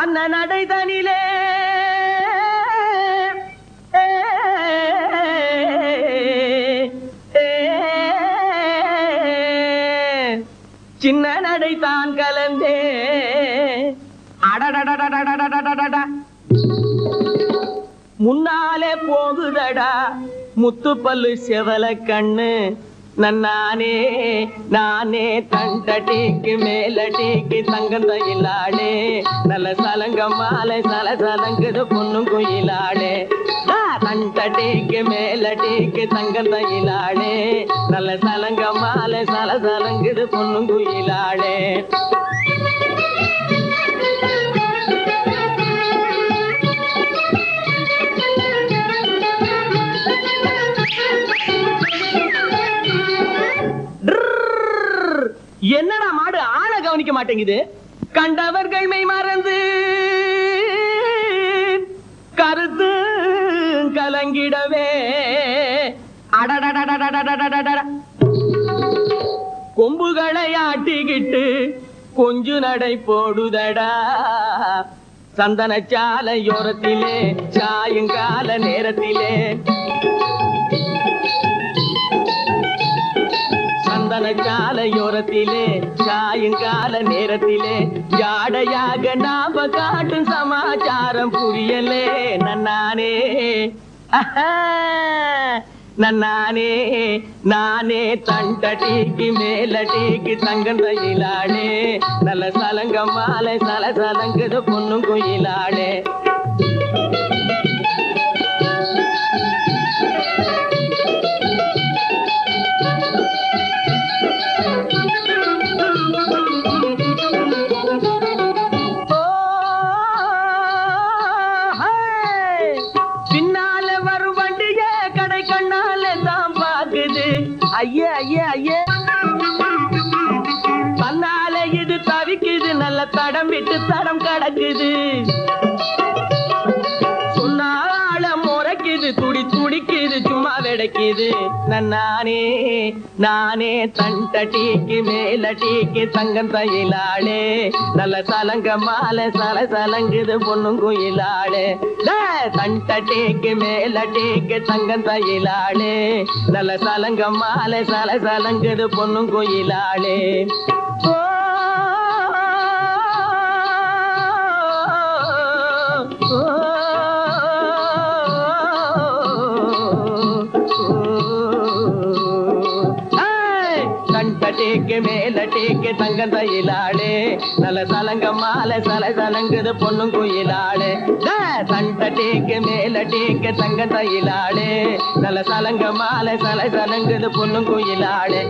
அந்த நடைதனிலே சின்ன நடை தான் கலந்தே. அடடடடடடடடடடா முன்னாலே போகுதடா முத்துப்பல்லு செவல கண்ணு நன்னானே நானே தண்டடிக்கு மேலடிக்கு தங்கம் தையிலாடே. நல்ல சலங்க மாலை சல சலங்குது பொண்ணும் குயிலாடே. தண்டடிக்கு மேலடிக்கு தங்கம் தையிலாடே. நல்ல சலங்க மாலை சல சலங்குது பொண்ணும் குயிலாடே. என்னடா மாடு? ஆளை கவனிக்க மாட்டேங்குது. கண்டவர்கள் மெய் மறந்து கருத்து கலங்கிடவே. கொம்புகளை ஆட்டிக்கிட்டு கொஞ்சு நடை போடுதடா. சந்தன சாலையோரத்திலே சாயங்கால நேரத்திலே. சந்தன நேரத்திலே சாயங்கால நேரத்திலே ஜாடையாக நாம காட்டும் சமாச்சாரம் புரியலே. நன்னானே. நன்னானே. நானே தண்டடிக்கு மேலடிக்கு தங்கம் தையிலாடே நல்ல சலங்க மாலை சல சலங்குது பொண்ணும் குயிலாடே தவிக்குது தடம் விட்டு தடம் கடக்குது. சொன்னால முறைக்குது துடி துடிக்குது சும்மா வெடைக்குது. நானே நானே தன் டீக்கு மேல டீக்கு தங்கம் தையிலாளே நல்ல சலங்க மாலை சல சலங்குது பொண்ணும் குயிலாளே. தண்ட டேக்கு மேல மேலடிக்கு தங்கம் தையிலாளே நல்ல சலங்க மாலை சல சலங்குது பொண்ணும் குயிலாளே. மேலட்டேக்கு மேலட்டேக்கு தங்க தையிலாளே. தல தலங்க மாலை தலை தலங்குது பொண்ணும் குயிலாளே. தண்டட்டேக்கு மேலட்டேக்கு தங்க தையிலாளே. தல தலங்க மாலை தலை தலங்குது பொண்ணும் குயிலாளே.